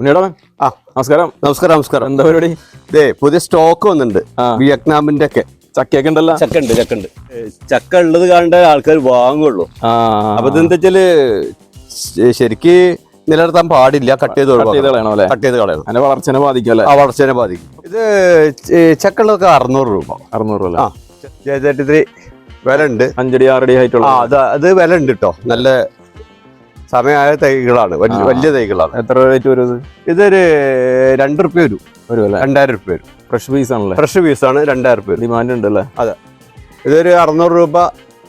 ഉണ്ണിയുടെ ആ നമസ്കാരം നമസ്കാരം നമസ്കാരം എന്താ പരിപാടി പുതിയ സ്റ്റോക്ക് വന്നിട്ടുണ്ട്. വിയറ്റ്നാമിന്റെ ഒക്കെ ചക്കയൊക്കെ ഉണ്ടല്ലോ ചക്ക ഉണ്ട് ചക്ക ഉണ്ട് ചക്ക ഉള്ളത് കണ്ട ആൾക്കാർ വാങ്ങുള്ളൂ അപ്പൊ ഇതെന്താ വെച്ചാൽ ശരിക്ക് നിലനിർത്താൻ പാടില്ല കട്ട് ചെയ്ത് കളയണം അല്ലേ കട്ട് ചെയ്ത് കളയണം അതിന്റെ വളർച്ചനെ ബാധിക്കും അല്ലേ ആ വളർച്ചനെ ബാധിക്കും ഇത് ചക്ക ഉള്ളതൊക്കെ അറുന്നൂറ് രൂപ അറുന്നൂറ് രൂപ ആ ജെ തേർട്ടി ത്രീ വില ഉണ്ട് അഞ്ചടി ആറടി ആയിട്ടുള്ള അത് അത് വില ഉണ്ട് കേട്ടോ നല്ല സമയമായ തൈകളാണ്. വലിയ തൈകളാണ്. എത്ര റേറ്റ് വരും ഇത്? ഇതൊരു രണ്ട് റുപ്യ വരും. വരും രണ്ടായിരം റുപ്യ വരും. ഫ്രഷ് പീസ് ആണല്ലേ? ഫ്രഷ് പീസാണ് രണ്ടായിരം റുപ്യ ഡിമാൻഡ് ഉണ്ട് അല്ലേ? ഇതൊരു അറുന്നൂറ് രൂപ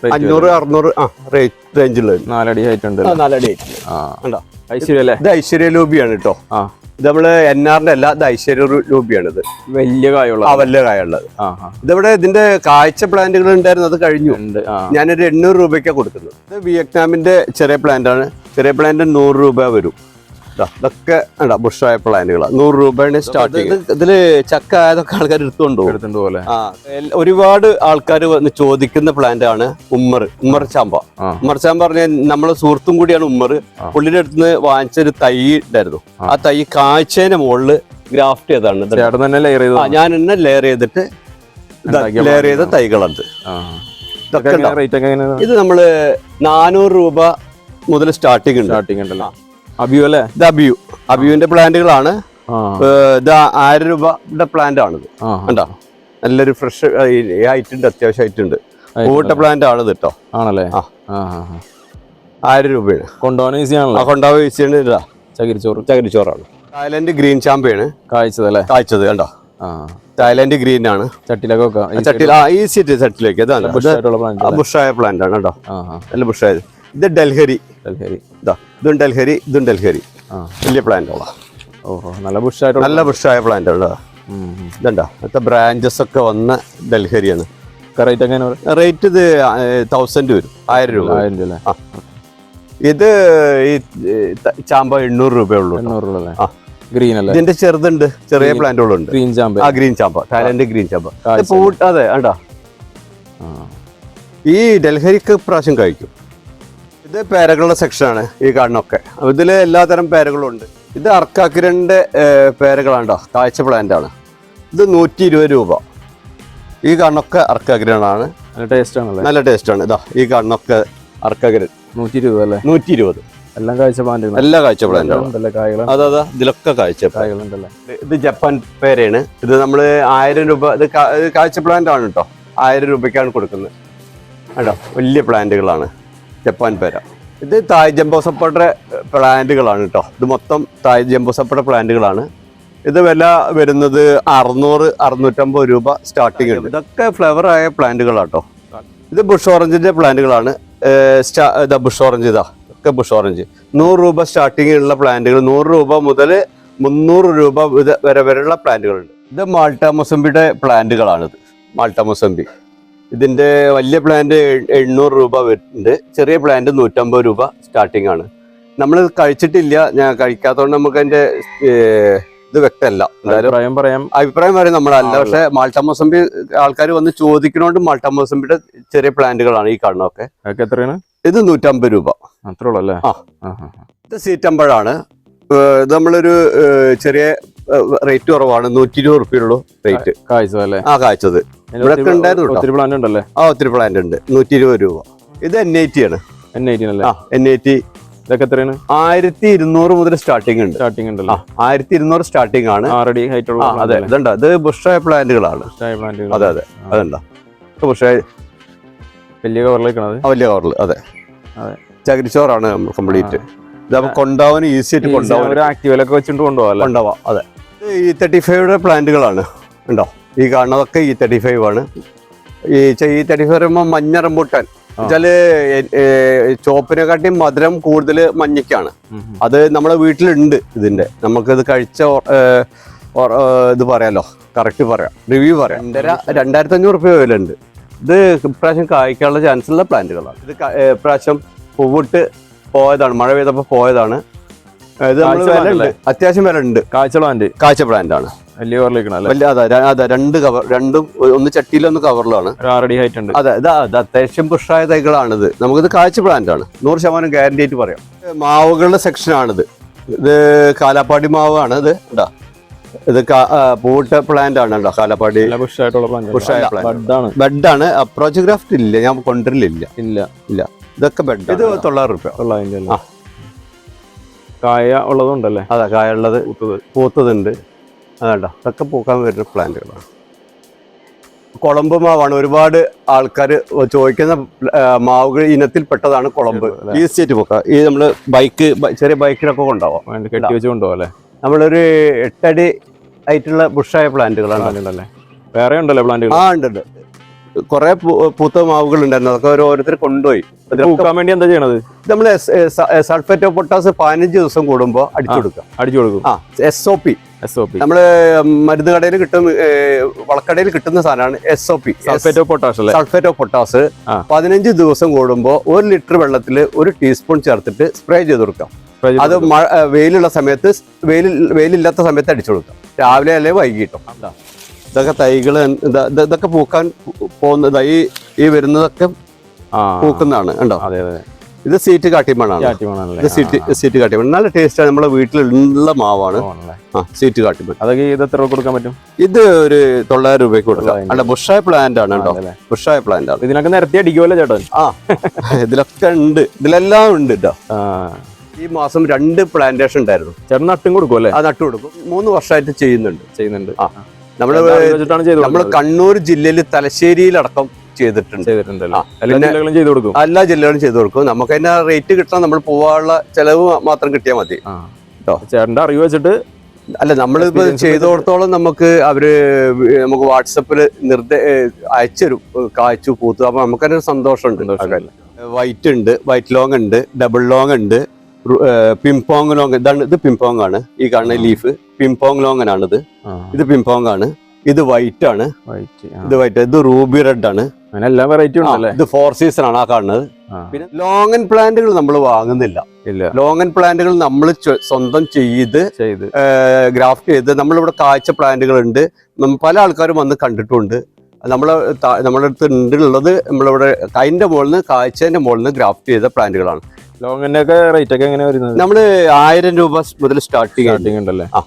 അഞ്ഞൂറ് അറുന്നൂറ് ആ റേറ്റ് റേഞ്ചിൽ നാലടി ആയിട്ടുണ്ട് ഉണ്ട്? നാലടി ആ. ഉണ്ടോ ഐശ്വര്യ അല്ലേ? ഇത് ഐശ്വര്യ ലൂബിയാണ് കേട്ടോ. ആ. ഇത് നമ്മൾ എൻ ആറിന്റെ അല്ല ഇത് ഐശ്വര്യ രൂപയാണിത്. വലിയ കായുള്ള ആ വലിയ കായുള്ളത്. ഇതിവിടെ ഇതിന്റെ കാഴ്ച പ്ലാന്റുകൾ ഉണ്ടായിരുന്നു അത് കഴിഞ്ഞു. ഞാനൊരു എണ്ണൂറ് രൂപയ്ക്കാണ് കൊടുക്കുന്നത്. ഇത് വിയറ്റ്നാമിന്റെ ചെറിയ പ്ലാന്റ് ആണ്. ചെറിയ പ്ലാന്റ് നൂറ് രൂപ വരും. ഇതൊക്കെ ബുഷായ പ്ലാനുകൾ നൂറ് രൂപയാണ് സ്റ്റാർട്ടിങ് ഇതിൽ ചക്ക ആയതൊക്കെ ആൾക്കാർ എടുത്തുകൊണ്ടു പോലെ ഒരുപാട് ആൾക്കാർ വന്ന് ചോദിക്കുന്ന പ്ലാന്റ് ആണ് ഉമ്മർ ഉമ്മർ ചാമ്പ. ഉമ്മർ ചാമ്പ പറഞ്ഞ നമ്മളെ സുഹൃത്തും കൂടിയാണ് ഉമ്മർ. പുള്ളിയുടെ അടുത്ത് നിന്ന് വാങ്ങിച്ചൊരു തൈ ഉണ്ടായിരുന്നു ആ. തൈ കാഴ്ചേന്റെ മുകളിൽ ഗ്രാഫ്റ്റ് ചെയ്താണ് ഞാൻ തന്നെ ലെയർ ചെയ്തിട്ട് ലെയർ ചെയ്ത ഒക്കെ ഇത് നമ്മൾ നാനൂറ് രൂപ മുതൽ സ്റ്റാർട്ടിങ് ഉണ്ട്. സ്റ്റാർട്ടിങ് ഉണ്ടല്ലോ? അബിയു അല്ലേ? ഇത് അബിയു. അബിയുവിന്റെ പ്ലാന്റുകളാണ്. ഇത് ആയിരം രൂപയുടെ പ്ലാന്റ് ആണിത് കണ്ടോ? നല്ലൊരു ഫ്രഷ് ഹൈറ്റ് ഉണ്ട് അത്യാവശ്യം ഹൈറ്റ് ഉണ്ട് പൂവിട്ട പ്ലാന്റ് ആണ് ഇത് കേട്ടോ ആണല്ലേ. ആയിരം രൂപയാണ്. കൊണ്ടുപോകാൻ ഈസി ആ ആണല്ലോ കൊണ്ടാവ് വീഴ്ചയാണ് ഇതാ. ചകിരിച്ചോറ്. ചകിരിച്ചോറാണ്. തായ്ലൻഡ് ഗ്രീൻ ചാമ്പയാണ് കാഴ്ചത് അല്ലേ? കാഴ്ചത് കണ്ടോ? തായ്ലാന്റ് തായ്ലൻഡ് ഗ്രീൻ ആണ് ചട്ടിലൊക്കെ ചട്ടിയിൽ ഈ സീറ്റ് ചട്ടിലേക്ക്? ബുഷായ പ്ലാന്റ് ആണ് കേട്ടോ നല്ല ബുഷായത് ഇത് ഡൽഹരി. ഡൽഹരി. ഇതാ ഇതും ഡൽഹരി ഇതും ഡൽഹരി. ആ. വലിയ പ്ലാന്റുകളാ ഓഹോ നല്ല ബുഷായിട്ട് നല്ല ബുഷായ പ്ലാന്റ് ഉള്ള ഇതുണ്ടോ? ഇന്നത്തെ ബ്രാഞ്ചസ് ഒക്കെ വന്ന ഡൽഹരിയാണ്. റേറ്റ് എങ്ങനെ പറയും റേറ്റ് ഇത് തൗസൻഡ് വരും. ആയിരം രൂപ ആയിരം രൂപ അല്ലേ? ആ. ഇത് ഈ ചാമ്പ എണ്ണൂറ് രൂപയുള്ളൂ എണ്ണൂറ് രൂപ ആ. ഗ്രീൻ അല്ലേ? ഇതിന്റെ ചെറുതുണ്ട് ചെറിയ പ്ലാന്റുകളുണ്ട് ഗ്രീൻ ചാമ്പ. ആ ഗ്രീൻ ചാമ്പ. തായ്ലൻഡ് ഗ്രീൻ ചാമ്പ. പൂട്ട് അതെ കണ്ടോ? ആ. ഈ ഡൽഹരിക്ക് പ്രാവശ്യം കഴിക്കും. ഇത് പേരകളുടെ സെക്ഷനാണ് ഈ കാണുന്നൊക്കെ ഇതിൽ എല്ലാതരം പേരകളും ഉണ്ട്. ഇത് അർക്കാക്കിരന്റെ പേരകളാണ്ടോ കാഴ്ച പ്ലാന്റ് ആണ്. ഇത് നൂറ്റി ഇരുപത് രൂപ. ഈ കാണുന്നൊക്കെ അർക്കാകിരണാണ് നല്ല ടേസ്റ്റ് ആണല്ലേ? നല്ല ടേസ്റ്റാണ് ഇതാ ഈ കാണുന്നൊക്കെ അർക്കാഗ്രൻ നൂറ്റി ഇരുപത് അല്ലേ? നൂറ്റി ഇരുപത് എല്ലാം കാഴ്ച പ്ലാന്റ് എല്ലാ കാഴ്ച പ്ലാന്റ് അതെ അതെ ഇതിലൊക്കെ കാഴ്ച. കായകളുണ്ടല്ലേ ഇത് ജപ്പാൻ പേരയാണ് ഇത് നമ്മൾ ആയിരം രൂപ ഇത് കാഴ്ച പ്ലാന്റ് ആണ് കേട്ടോ ആയിരം രൂപയ്ക്കാണ് കൊടുക്കുന്നത്. കേട്ടോ വലിയ പ്ലാന്റുകളാണ് ജപ്പാൻ പേര. ഇത് തായ് ജംബോ സപ്പോർട്ടറെ പ്ലാന്റുകളാണ് കേട്ടോ ഇത് മൊത്തം തായ് ജംബോ സപ്പോട്ട പ്ലാന്റുകളാണ് ഇത് വില വരുന്നത് അറുന്നൂറ് അറുന്നൂറ്റമ്പത് രൂപ സ്റ്റാർട്ടിംഗ് ഉണ്ട്. ഇതൊക്കെ ഫ്ലവർ ആയ പ്ലാന്റുകളാട്ടോ ഇത് ബുഷ് ഓറഞ്ചിന്റെ പ്ലാന്റുകളാണ് സ്റ്റാ- ബുഷ് ഓറഞ്ച് ഇതാ. ഒക്കെ ബുഷ് ഓറഞ്ച് നൂറ് രൂപ സ്റ്റാർട്ടിംഗ് ഉള്ള പ്ലാന്റുകൾ നൂറ് രൂപ മുതൽ മുന്നൂറ് രൂപ വരെ വരെയുള്ള പ്ലാന്റുകളുണ്ട് ഇത് മാൾട്ട മൊസംബിയുടെ പ്ലാന്റുകളാണിത് മാൾട്ട മൊസംബി. ഇതിന്റെ വലിയ പ്ലാന്റ് എണ്ണൂറ് രൂപ വരുന്നുണ്ട്. ചെറിയ പ്ലാന്റ് നൂറ്റമ്പത് രൂപ സ്റ്റാർട്ടിംഗ് ആണ്. നമ്മൾ കഴിച്ചിട്ടില്ല ഞാൻ കഴിക്കാത്തതുകൊണ്ട് നമുക്ക് അതിന്റെ ഇത് വ്യക്തമല്ല. അഭിപ്രായം പറയാം. അഭിപ്രായം പറയും നമ്മളല്ല പക്ഷെ മാൾട്ട മോസമ്പി ആൾക്കാർ വന്ന് ചോദിക്കണോണ്ട് മാൾട്ട മോസമ്പിയുടെ ചെറിയ പ്ലാന്റുകളാണ് ഈ കാണുന്നൊക്കെ എത്രയാണ്? ഇത് നൂറ്റമ്പത് രൂപ. അത്രേ ഉള്ളൂ അല്ലേ. ഇത് സീറ്റമ്പഴാണ്. ഇത് നമ്മളൊരു ചെറിയ റേറ്റ് കുറവാണ്. നൂറ്റി ഇരുപത് റുപ്യുള്ളൂ റേറ്റ് കായ്ച്ചത് അല്ലേ ആ കാഴ്ചത്. ഇവിടെ ഒത്തിരി- ഉണ്ടായിരുന്നു ഒത്തിരി പ്ലാന്റ് ഉണ്ടല്ലേ? ആ ഒത്തിരി പ്ലാന്റ് ഉണ്ട്. നൂറ്റി ഇരുപത് രൂപ. ഇത് എൻ ഐ ടി ആണ് എൻ ഐ അല്ലേ? ആ എൻ ഐ ടി ഇതൊക്കെ എത്രയാണ്? ആയിരത്തി ഇരുന്നൂറ് മുതൽ സ്റ്റാർട്ടിംഗ് ഉണ്ട്. സ്റ്റാർട്ടിംഗ് ഉണ്ടല്ലോ? ആയിരത്തി ഇരുന്നൂറ് സ്റ്റാർട്ടിംഗ് ആണ്. ആറടി ഹൈറ്റ് ഉള്ള അതെ. ഇതുണ്ട്? ഇത് ബുഷായ പ്ലാന്റുകളാണ് പ്ലാന്റുകൾ അതെ അതെ. അതുണ്ടോ? ബുഷായ വലിയ കവറിലേക്കാണ് വലിയ കവറിൽ അതെ. അതെ. ചകിരിച്ചോറാണ് കംപ്ലീറ്റ് നമുക്ക് കൊണ്ടുപോകാൻ ഈസി ആയിട്ട് കൊണ്ടുപോകാൻ ഒരു ആക്റ്റീവിലൊക്കെ വെച്ചിട്ട് കൊണ്ടുപോകാം കൊണ്ടുപോവാം അതെ. ഈ തേർട്ടി ഫൈവയുടെ പ്ലാന്റുകളാണ് ഉണ്ടോ ഈ കാണുന്നതൊക്കെ ഈ തേർട്ടി ഫൈവ് ആണ് ഈ ചെ- ഈ തേർട്ടി ഫൈവ് പറയുമ്പോൾ മഞ്ഞ റംബൂട്ടാൻ. വെച്ചാൽ ചോപ്പിനെക്കാട്ടി മധുരം കൂടുതൽ മഞ്ഞയ്ക്കാണ്. അത് നമ്മളെ വീട്ടിലുണ്ട് ഇതിന്റെ. നമുക്കിത് കഴിച്ച ഇത് പറയാലോ? കറക്റ്റ് പറയാം. റിവ്യൂ പറയാം. രണ്ടര രണ്ടായിരത്തി അഞ്ഞൂറ് റുപ്യ വിലയുണ്ട്. ഇത് ഇപ്രാവശ്യം കായ്ക്കാനുള്ള ചാൻസ് ഉള്ള പ്ലാന്റുകളാണ് ഇത് ഇപ്രാവശ്യം പൂവിട്ട് പോയതാണ്. മഴ പെയ്തപ്പോൾ പോയതാണ്. ഇത്? അത്യാവശ്യം വില ഉണ്ട് കാഴ്ച പ്ലാന്റ് കാഴ്ച ബ്രാൻഡാണ് ആണ്. വലിയ കവറിലേക്കാണ് വലിയ അതെ അതെ രണ്ട് കവർ രണ്ടും ഒന്ന് ചട്ടിയിലും ഒന്ന് കവറിലാണ് ആറടി ഹൈറ്റ് ഉണ്ട്. അതെ ഇതാ ഇത് അത്യാവശ്യം പുഷായ തൈകളാണിത്. നമുക്കിത് കാഴ്ച ബ്രാൻഡാണ് ആണ്. നൂറ് ശതമാനം ഗ്യാരണ്ടി ആയിട്ട് പറയാം. മാവുകളുടെ സെക്ഷൻ ആണിത്. ഇത് കാലാപ്പാടി മാവാണ് ഇത്. ഉണ്ടാ ഇത് പൂട്ട പ്ലാന്റ് ആണ് കേട്ടോ. കാലാപ്പാടി ബുഷായിട്ടുള്ള പ്ലാന്റ്. ബഡാണ് ബെഡാണ് അപ്രോച്ച് ഗ്രാഫ്റ്റ് ഇല്ല. ഞാൻ കൊണ്ടുവരില്ല ഇല്ല. ഇല്ല. ഇതൊക്കെ ബെഡ് ഇത് തൊള്ളായിരം റുപ്യ. തൊള്ളായിരം രൂപ കായ ഉള്ളതുണ്ടല്ലേ? അതെ കായുള്ളത് പൂത്തത്. പൂത്തതുണ്ട്. അതാണ്ടോ ഇതൊക്കെ പൂക്കാൻ വരുന്ന പ്ലാന്റുകളാണ്. കുളമ്പ് മാവാണ്. ഒരുപാട് ആൾക്കാർ ചോദിക്കുന്ന മാവുകൾ ഇനത്തിൽ പെട്ടതാണ് കുളമ്പ് അല്ലേ? ഈ സ്റ്റേറ്റ് പൂക്ക. ഈ നമ്മൾ ബൈക്ക് ചെറിയ ബൈക്കിലൊക്കെ കൊണ്ടാവാം കെട്ടി വെച്ച് കൊണ്ടുപോകാം അല്ലേ നമ്മളൊരു എട്ടടി ആയിട്ടുള്ള ബുഷായ പ്ലാന്റുകളാണ് വേറെ ഉണ്ടല്ലേ പ്ലാന്റുകൾ? ആ ഉണ്ട് ഉണ്ട്. കുറെ പൂത്ത മാവുകൾ ഉണ്ടായിരുന്നു അതൊക്കെ ഓരോ- ഓരോരുത്തർ കൊണ്ടുപോയി. പൂക്കാൻ വേണ്ടി എന്താ ചെയ്യണത്? നമ്മൾ സൾഫേറ്റ് ഓഫ് പൊട്ടാസ് പതിനഞ്ച് ദിവസം കൂടുമ്പോൾ അടിച്ചു കൊടുക്കുക. അടിച്ചു കൊടുക്കും. ആ S O P S O P നമ്മൾ മരുന്ന് കടയിൽ കിട്ടും വളക്കടയിൽ കിട്ടുന്ന സാധനമാണ് S O P sulphate of potash sulphate of potash പതിനഞ്ച് ദിവസം കൂടുമ്പോൾ ഒരു ലിറ്റർ വെള്ളത്തിൽ ഒരു ടീസ്പൂൺ ചേർത്തിട്ട് സ്പ്രേ ചെയ്ത് കൊടുക്കാം. അത് മഴ വെയിലുള്ള സമയത്ത് വെയിൽ വെയിലില്ലാത്ത സമയത്ത് അടിച്ചു കൊടുക്കാം. രാവിലെ അല്ലെ വൈകിട്ടോ. ഇതൊക്കെ തൈകൾ ഇതൊക്കെ പൂക്കാൻ പോകുന്നത് ഈ ഈ വരുന്നതൊക്കെ പൂക്കുന്നതാണ് ഉണ്ടോ അതെ അതെ. ഇത് സീറ്റ് കാട്ടിമണ്ണാണ് ഇത് സീറ്റ് സീറ്റ് കാട്ടിമൺ നല്ല ടേസ്റ്റാണ്. നമ്മുടെ വീട്ടിലുള്ള മാവാണ്. ആ സീറ്റ് കാട്ടിമൺ അതൊക്കെ ഇത് എത്ര കൊടുക്കാൻ പറ്റും? ഇത് ഒരു തൊള്ളായിരം രൂപയ്ക്ക് കൊടുക്കാം. അല്ല ബുഷായ പ്ലാന്റ് ആണ് കേട്ടോ? ബുഷായ പ്ലാന്റ് ആണ്. ഇതിനൊക്കെ നിരത്തി അടിക്കുമല്ലോ ചേട്ടൻ. ആ ഇതിലൊക്കെ ഉണ്ട്. ഇതിലെല്ലാം ഉണ്ട് കേട്ടോ ഈ മാസം രണ്ട് പ്ലാന്റേഷൻ ഉണ്ടായിരുന്നു. ചേട്ടൻ നട്ടും കൊടുക്കും അല്ലേ ആ നട്ടു കൊടുക്കും. മൂന്ന് വർഷമായിട്ട് ചെയ്യുന്നുണ്ട്. ചെയ്യുന്നുണ്ട്. ആ. നമ്മൾ കൊടുക്കുന്നത്? കണ്ണൂർ ജില്ലയിൽ തലശ്ശേരിയിലടക്കം ചെയ്തിട്ടുണ്ട്. ജില്ലകളും ചെയ്ത് കൊടുക്കും. എല്ലാ ജില്ലകളും ചെയ്തു കൊടുക്കും. നമുക്ക് അതിന്റെ റേറ്റ് കിട്ടണം നമ്മൾ പോവാനുള്ള ചെലവ് മാത്രം കിട്ടിയാൽ മതി. ചേട്ടന്റെ അറിവ് വെച്ചിട്ട് അല്ല നമ്മളിപ്പോ ചെയ്തോടത്തോളം നമുക്ക് അവർ നമുക്ക് വാട്സപ്പിൽ നിർദ്ദേ അയച്ചുതരും കായ്ച്ചു പൂത്തു. അപ്പൊ നമുക്കതിനൊരു സന്തോഷമുണ്ട്. ഉണ്ട് വൈറ്റ് ഉണ്ട് വൈറ്റ് ലോങ് ഉണ്ട് ഡബിൾ ലോങ് ഉണ്ട്. പിംപോങ് ലോങ് ഇതാണ് ഇത് പിംപോങ് ആണ്. ഈ കാണുന്ന ലീഫ് പിംപോങ് ലോങ് ആണ് ഇത് പിംപോങ് ആണ്. ഇത് വൈറ്റ് ആണ്. വൈറ്റ്. ഇത് വൈറ്റ് ഇത് റൂബി റെഡ് ആണ്. അങ്ങനെ എല്ലാ വെറൈറ്റി ഉണ്ടല്ലേ? ഇത് ഫോർ സീസൺ ആണ് ആ കാണുന്നത്. പിന്നെ ലോങ്ങൻ പ്ലാന്റുകൾ നമ്മൾ വാങ്ങുന്നില്ല. ഇല്ല. ലോങ്ങൻ പ്ലാന്റുകൾ നമ്മൾ സ്വന്തം ചെയ്ത് ചെയ്ത്. ഗ്രാഫ്റ്റ് ചെയ്ത് നമ്മളിവിടെ കാഴ്ച പ്ലാന്റുകൾ ഉണ്ട് പല ആൾക്കാരും വന്ന് കണ്ടിട്ടുണ്ട്. നമ്മളെ നമ്മുടെ അടുത്ത് ഉണ്ടുള്ളത് നമ്മളിവിടെ അതിന്റെ മുകളിൽ നിന്ന് കാഴ്ചന്റെ മുകളിൽ നിന്ന് ഗ്രാഫ്റ്റ് ചെയ്ത പ്ലാന്റുകളാണ്. ലോങ്ങിന്റെ ഒക്കെ റേറ്റ് ഒക്കെ എങ്ങനെ വരുന്നത്? നമ്മൾ ആയിരം രൂപ മുതൽ സ്റ്റാർട്ടിങ് സ്റ്റാർട്ടിങ് ഉണ്ടല്ലേ? ആ.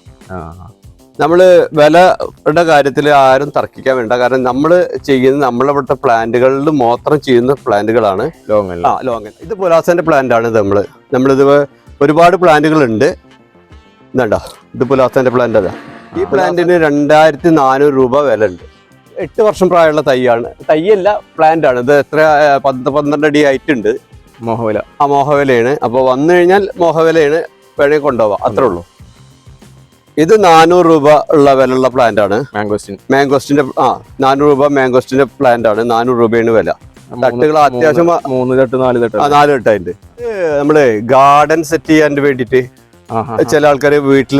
നമ്മൾ വിലയുടെ കാര്യത്തിൽ ആരും തർക്കിക്കാൻ വേണ്ട. കാരണം നമ്മൾ ചെയ്യുന്ന നമ്മളിവിടുത്തെ പ്ലാന്റുകളിൽ മാത്രം ചെയ്യുന്ന പ്ലാന്റുകളാണ് ലോങ് ലോങ് ആ ലോങ്ങൻ ഇത് പുലാസന്റെ പ്ലാന്റ് ആണ് ഇത് നമ്മൾ. നമ്മളിത് ഒരുപാട് പ്ലാന്റുകൾ ഉണ്ട് ഇതുണ്ടോ? ഇത് പുലാസന്റെ പ്ലാന്റ് അതാ. ഈ പ്ലാന്റിന് രണ്ടായിരത്തി നാനൂറ് രൂപ വില ഉണ്ട് എട്ട് വർഷം പ്രായമുള്ള തൈയാണ്. തൈയല്ല പ്ലാന്റ് ആണ്. ഇത് എത്ര പന്ത്രണ്ട് അടി ആയിട്ടുണ്ട് മോഹവില. ആ മോഹവിലയാണ്. അപ്പോൾ വന്നു കഴിഞ്ഞാൽ മോഹവിലയാണ് വേണമെങ്കിൽ കൊണ്ടുപോവാം. അത്രേ ഉള്ളൂ. ഇത് നാനൂറ് രൂപ ഉള്ള വിലയുള്ള പ്ലാന്റ് ആണ്. മാംഗോസ്റ്റിൻ മാംഗോസ്റ്റിന്റെ ആ നാനൂറ് രൂപ മാംഗോസ്റ്റിന്റെ പ്ലാന്റ് ആണ്. നാനൂറ് രൂപയാണ് വില. തട്ടുകൾ അത്യാവശ്യം മൂന്ന് തട്ട് നാല് തട്ട്. ആ നാല് തട്ടായിട്ട് നമ്മൾ ഗാർഡൻ സെറ്റ് ചെയ്യാൻ വേണ്ടിയിട്ട്. ചില ആൾക്കാർ വീട്ടിൽ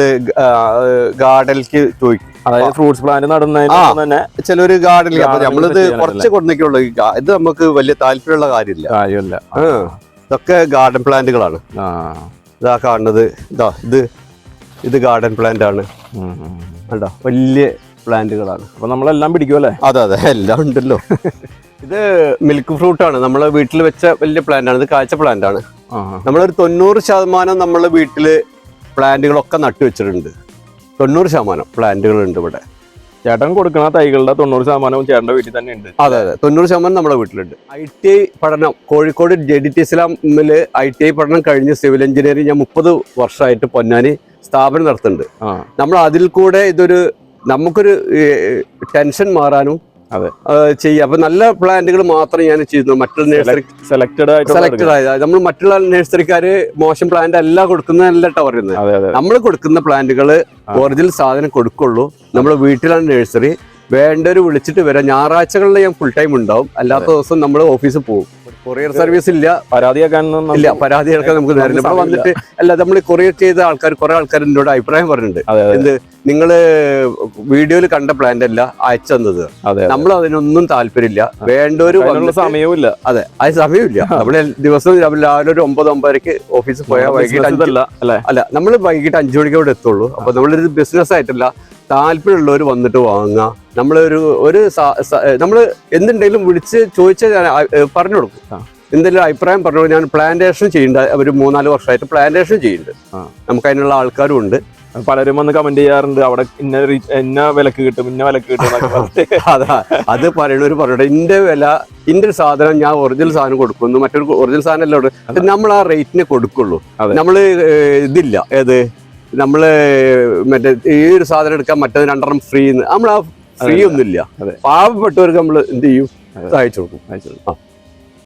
ഗാർഡനിലേക്ക് ചോദിക്കും അതായത് ഫ്രൂട്ട്സ് പ്ലാന്റ് നടുന്നതിന്. തന്നെ ചിലൊരു ഗാർഡനിൽ അപ്പൊ നമ്മളിത് കുറച്ച് കൊടുന്നേക്കുള്ളൂ ഇത് നമുക്ക് വലിയ താല്പര്യമുള്ള കാര്യമില്ല. കാര്യമില്ല. ഇതൊക്കെ ഗാർഡൻ പ്ലാന്റുകളാണ്. ഇതാ കാണുന്നത്. ഇതാ ഇത് ഇത് ഗാർഡൻ പ്ലാന്റ് ആണ്. കണ്ടോ? വലിയ പ്ലാന്റുകളാണ്. അപ്പൊ നമ്മളെല്ലാം പിടിക്കും അല്ലേ? അതെ അതെ. എല്ലാം ഉണ്ടല്ലോ. ഇത് മിൽക്ക് ഫ്രൂട്ട് ആണ് നമ്മളെ വീട്ടിൽ വെച്ച വലിയ പ്ലാന്റ് ആണ് ഇത് കാഴ്ച പ്ലാന്റ് ആണ് നമ്മളൊരു തൊണ്ണൂറ് ശതമാനം നമ്മളെ വീട്ടിൽ പ്ലാന്റുകളൊക്കെ നട്ടു വെച്ചിട്ടുണ്ട്. തൊണ്ണൂറ് ശതമാനം പ്ലാന്റുകൾ ഉണ്ട് ഇവിടെ. ചേട്ടൻ കൊടുക്കുന്ന തൈകളുടെ തൊണ്ണൂറ് ശതമാനവും ചേട്ടന്റെ വീട്ടിൽ തന്നെ ഉണ്ട് അതെ അതെ. തൊണ്ണൂറ് ശതമാനം നമ്മുടെ വീട്ടിലുണ്ട്. ഐ ടി ഐ പഠനം കോഴിക്കോട് ജെ ഡി ടി ഇസ്ലാമിൽ ഐ ടി ഐ പഠനം കഴിഞ്ഞ് സിവിൽ എഞ്ചിനീയറിംഗ് ഞാൻ മുപ്പത് വർഷമായിട്ട് പൊന്നാനി സ്ഥാപനം നടത്തുന്നുണ്ട്. നമ്മൾ അതിൽ കൂടെ ഇതൊരു നമുക്കൊരു ടെൻഷൻ മാറാനും അതെ. ചെയ്യാം. അപ്പൊ നല്ല പ്ലാന്റുകൾ മാത്രം ഞാൻ ചെയ്യുന്നു. മറ്റുള്ള നഴ്സറി സെലക്ടഡ് ആയിട്ട് സെലക്ടഡ് ആയത് നമ്മൾ മറ്റുള്ള നഴ്സറിക്കാര് മോശം പ്ലാന്റ് അല്ല കൊടുക്കുന്നതല്ല കേട്ടോ പറയുന്നത്. നമ്മൾ കൊടുക്കുന്ന പ്ലാന്റുകൾ ഒറിജിനൽ സാധനം കൊടുക്കുള്ളൂ. നമ്മൾ വീട്ടിലാണ് നഴ്സറി വേണ്ടവർ വിളിച്ചിട്ട് വരാം. ഞായറാഴ്ചകളിൽ ഞാൻ ഫുൾ ടൈം ഉണ്ടാവും. അല്ലാത്ത ദിവസം നമ്മൾ ഓഫീസിൽ പോകും. കൊറിയർ സർവീസ് ഇല്ല. പരാതി ഇല്ല പരാതി കേൾക്കാൻ നമുക്ക് നേരം ഇവിടെ വന്നിട്ട് അല്ല നമ്മൾ കൊറിയർ ചെയ്ത ആൾക്കാർ കുറെ ആൾക്കാർ എന്നോട് അഭിപ്രായം പറഞ്ഞിട്ടുണ്ട്. എന്ത് നിങ്ങൾ വീഡിയോയിൽ കണ്ട പ്ലാന്റ് അല്ല അയച്ചത് അതെ നമ്മൾ അതിനൊന്നും താല്പര്യമില്ല. വേണ്ടൊരു അതിനുള്ള വന്നിട്ട് സമയവും ഇല്ല അതെ അത് സമയമില്ല നമ്മൾ ദിവസം രാവിലെ ഒരു ഒമ്പത് ഒമ്പതരക്ക് ഓഫീസിൽ പോയാൽ വൈകിട്ട് അല്ല? നമ്മൾ വൈകിട്ട് അഞ്ചു മണിക്ക് അവിടെ എത്തുള്ളൂ. അപ്പൊ നമ്മളൊരു ബിസിനസ് ആയിട്ടല്ല. താല്പര്യമുള്ളവർ വന്നിട്ട് വാങ്ങുക. നമ്മളൊരു ഒരു നമ്മൾ എന്തുണ്ടെങ്കിലും വിളിച്ച് ചോദിച്ചാൽ ഞാൻ, പറഞ്ഞു കൊടുക്കും. എന്തെങ്കിലും അഭിപ്രായം പറഞ്ഞു ഞാൻ പ്ലാന്റേഷൻ ചെയ്യുന്നുണ്ട്. ഒരു മൂന്നാൽ വർഷമായിട്ട് പ്ലാന്റേഷൻ ചെയ്യുന്നുണ്ട്. നമുക്ക് അതിനുള്ള ആൾക്കാരും ഉണ്ട്. പലരും വന്ന് കമന്റ് ചെയ്യാറുണ്ട്. അവിടെ ഇന്ന ഇന്ന വിലക്ക് കിട്ടും ഇന്ന വിലക്ക് കിട്ടും അതാ അത് പറയണവര് പറയട്ടെ ഇന്റെ വില ഇന്റെ ഒരു സാധനം ഞാൻ ഒറിജിനൽ സാധനം കൊടുക്കുന്നു. മറ്റൊരു ഒറിജിനൽ സാധനം അല്ല നമ്മൾ ആ റേറ്റിനെ കൊടുക്കുള്ളൂ. നമ്മൾ നമ്മൾ ഇതില്ല. ഏത്? നമ്മൾ മറ്റേ ഈ ഒരു സാധനം എടുക്കാൻ മറ്റേത് രണ്ടെണ്ണം ഫ്രീ നമ്മൾ ആ ഫ്രീ ഒന്നുമില്ല. പാവപ്പെട്ടവർക്ക് നമ്മൾ എന്ത് ചെയ്യും? അയച്ചു കൊടുക്കും. അയച്ചു ആ.